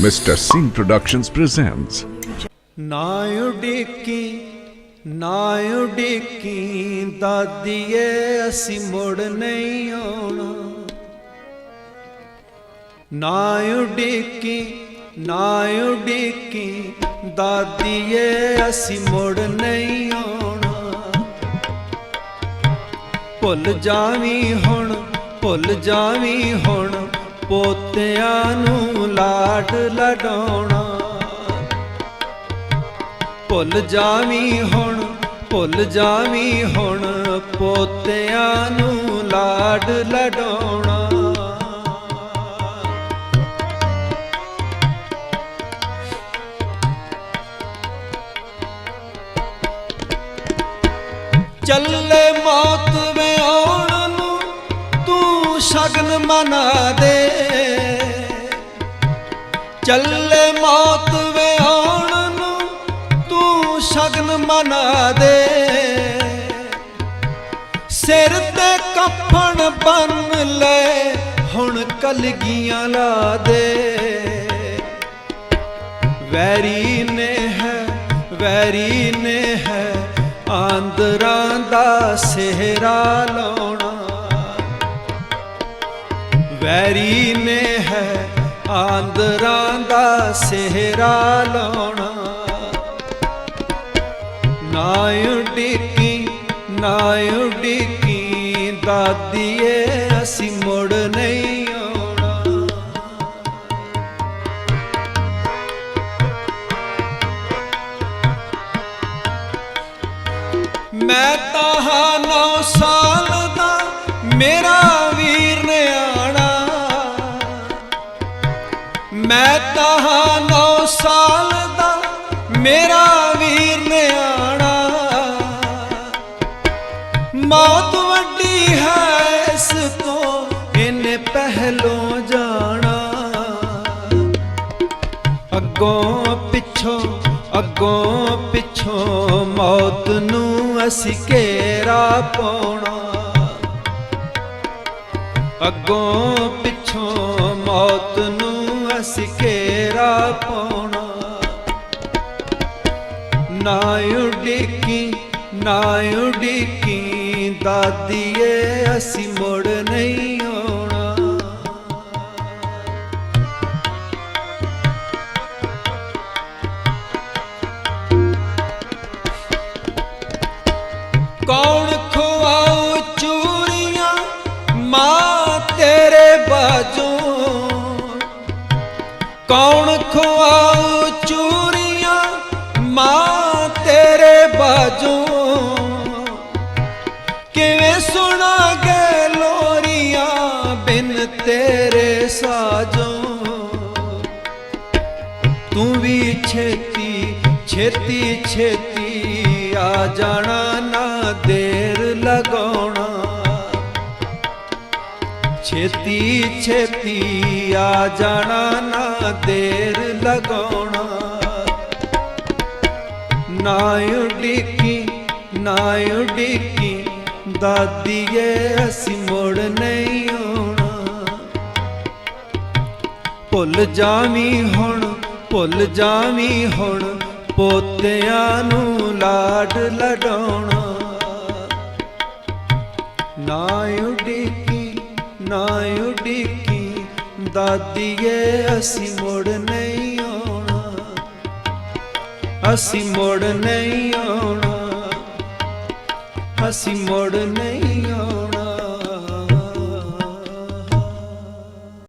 Mr. Singh Productions presents ਨਾ ਉਡੀਕੀ ਨਾ ਉਡੀਕੀ ਦਾਦੀਏ ਅਸੀਂ ਮੁੜ ਨਹੀਂ ਆਉਣਾ ਨਾ ਉਡੀਕੀ ਨਾ ਉਡੀਕੀ ਦਾਦੀਏ ਅਸੀਂ ਮੁੜ ਨਹੀਂ ਆਉਣਾ ਭੁੱਲ ਜਾਵੀਂ ਹੁਣ ਭੁੱਲ ਜਾਵੀਂ ਹੁਣ ਪੋਤਿਆਂ ਨੂੰ ਲਾਡ ਲਡਾਉਣਾ। ਭੁੱਲ ਜਾਵੀ ਹੁਣ, ਭੁੱਲ ਜਾਵੀ ਹੁਣ, ਪੋਤਿਆਂ ਨੂੰ ਲਾਡ ਲਡਾਉਣਾ। ਚੱਲੇ ਮੌਤ ਵੇ ਆਉਣ ਨੂੰ ਤੂੰ ਸ਼ਗਨ ਮਨਾ ਦੇ। ਚੱਲੇ ਮੌਤ ਵੇ ਆਉਣ ਨੂੰ ਤੂੰ ਸ਼ਗਨ ਮਨਾ ਦੇ। ਸਿਰ ਤੇ ਕਫਨ ਬੰਨ ਲੈ, ਹੁਣ ਕਲਗੀਆਂ ਲਾ ਦੇ। ਵੈਰੀ ਨੇ ਹੈ ਵੈਰੀ ਨੇ ਹੈ ਆਂਦਰਾਂ ਦਾ ਸਿਹਰਾ ਲਾਉਣਾ। ਵੈਰੀ ਨੇ ਆਂਦਰਾਂ ਦਾ ਸਿਹਰਾ ਲਾਉਣਾ। ਨਾ ਉਡੀਕੀ ਨਾ ਉਡੀਕੀ, ਦਾਦੀਏ, ਅਸੀਂ ਮੁੜ ਨਹੀਂ ਆਉਣਾ। ਮੈਂ ਤਾਂ ਹਾਂ ਨੌ ਸਾਲ ਮੈਂ ਤਾਂ ਹਾਂ ਨੌ ਸਾਲ ਦਾ, ਮੇਰਾ ਵੀਰ ਨਿਆਣਾ। ਮੌਤ ਵੱਡੀ ਹੈ ਇਸ ਤੋਂ, ਇਹਨੇ ਪਹਿਲੋਂ ਜਾਣਾ। ਅੱਗੋਂ ਪਿੱਛੋਂ ਅੱਗੋਂ ਪਿੱਛੋਂ ਮੌਤ ਨੂੰ ਅਸੀਂ ਘੇਰਾ ਪਾਉਣਾ। ਅੱਗੋਂ ਪਿੱਛੋਂ ਮੌਤ ਨੂੰ ਘੇਰਾ ਪਾਉਣਾ। ਨਾ ਉਡੀਕੀ ਨਾ ਉਡੀਕੀ ਦਾਦੀਏ ਅਸੀਂ ਮੁੜ ਨਹੀਂ ਛੇਤੀ ਛੇਤੀ ਛੇਤੀ ਆ ਜਾਣਾ, ਨਾ ਦੇਰ ਲਗਾਉਣਾ। ਛੇਤੀ ਛੇਤੀ ਆ ਜਾਣਾ, ਨਾ ਦੇਰ ਲਗਾਉਣਾ। ਨਾ ਉਡੀਕੀ ਨਾ ਉਡੀਕੀ ਦਾਦੀਏ, ਅਸੀਂ ਮੁੜ ਨਹੀਂ ਆਉਣਾ। ਭੁੱਲ ਜਾਵੀਂ ਹੁਣ ਭੁੱਲ ਜਾਵੀ ਹੁਣ, ਪੋਤਿਆਂ ਨੂੰ ਲਾਡ ਲਡਾਉਣਾ। ਨਾ ਉਡੀਕੀ ਨਾ ਉਡੀਕੀ, ਦਾਦੀਏ, ਅਸੀਂ ਮੁੜ ਨਹੀਂ ਆਉਣਾ। ਅਸੀਂ ਮੁੜ ਨਹੀਂ ਆਉਣਾ। ਅਸੀਂ ਮੁੜ ਨਹੀਂ